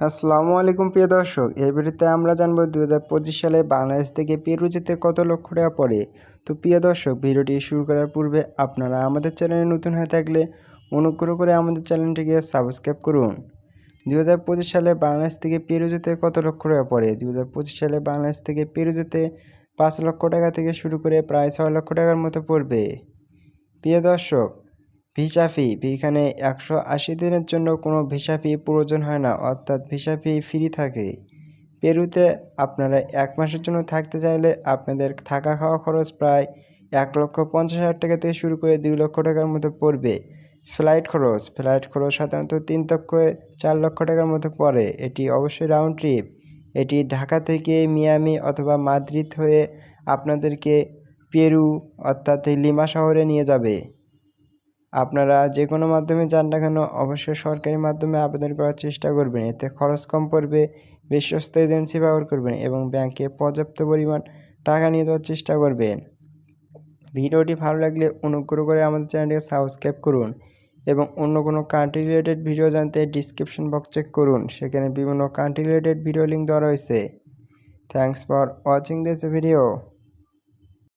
আসসালামু আলাইকুম প্রিয় দর্শক এই ভিডিওতে আমরা জানব দু হাজার পঁচিশ সালে বাংলাদেশ থেকে পেরু যেতে কত লক্ষ টাকা পড়ে। তো প্রিয় দর্শক, ভিডিওটি শুরু করার পূর্বে আপনারা আমাদের চ্যানেলে নতুন হয়ে থাকলে অনুগ্রহ করে আমাদের চ্যানেলটিকে সাবস্ক্রাইব করুন। দু হাজার পঁচিশ সালে বাংলাদেশ থেকে পেরু যেতে কত লক্ষ টাকা পড়ে? দু হাজার পঁচিশ সালে বাংলাদেশ থেকে পেরু যেতে পাঁচ লক্ষ টাকা থেকে শুরু করে প্রায় ছয় লক্ষ টাকার মতো পড়বে। প্রিয় দর্শক ভিসা ফি। এখানে একশো আশি দিনের জন্য কোনো ভিসা ফি প্রয়োজন হয় না, অর্থাৎ ভিসা ফি ফ্রি থাকে। পেরুতে আপনারা এক মাসের জন্য থাকতে চাইলে আপনাদের থাকা খাওয়া খরচ প্রায় এক লক্ষ পঞ্চাশ হাজার টাকা থেকে শুরু করে দুই লক্ষ টাকার মতো পড়বে। ফ্লাইট খরচ। ফ্লাইট খরচ সাধারণত তিন লক্ষ চার লক্ষ টাকার মতো পড়ে। এটি অবশ্যই রাউন্ড ট্রিপ এটি ঢাকা থেকে মিয়ামি অথবা মাদ্রিদ হয়ে আপনাদেরকে পেরু, অর্থাৎ লিমা শহরে নিয়ে যাবে। আপনারা যে কোনো মাধ্যমে যান না কেন, অবশ্যই সরকারি মাধ্যমে আবেদন করার চেষ্টা করবেন। এতে খরচ কম পড়বে, বিশ্বস্ত এজেন্সি ব্যবহার করবেন এবং ব্যাংকে পর্যাপ্ত পরিমাণ টাকা নিয়ে যাওয়ার চেষ্টা করবেন। ভিডিওটি ভালো লাগলে অনুগ্রহ করে আমাদের চ্যানেলটিকে সাবস্ক্রাইব করুন এবং অন্য কোনো কান্ট্রি রিলেটেড ভিডিও জানতে ডিসক্রিপশন বক্স চেক করুন। সেখানে বিভিন্ন কান্ট্রি রিলেটেড ভিডিও লিঙ্ক দেওয়া রয়েছে। Thanks for watching this video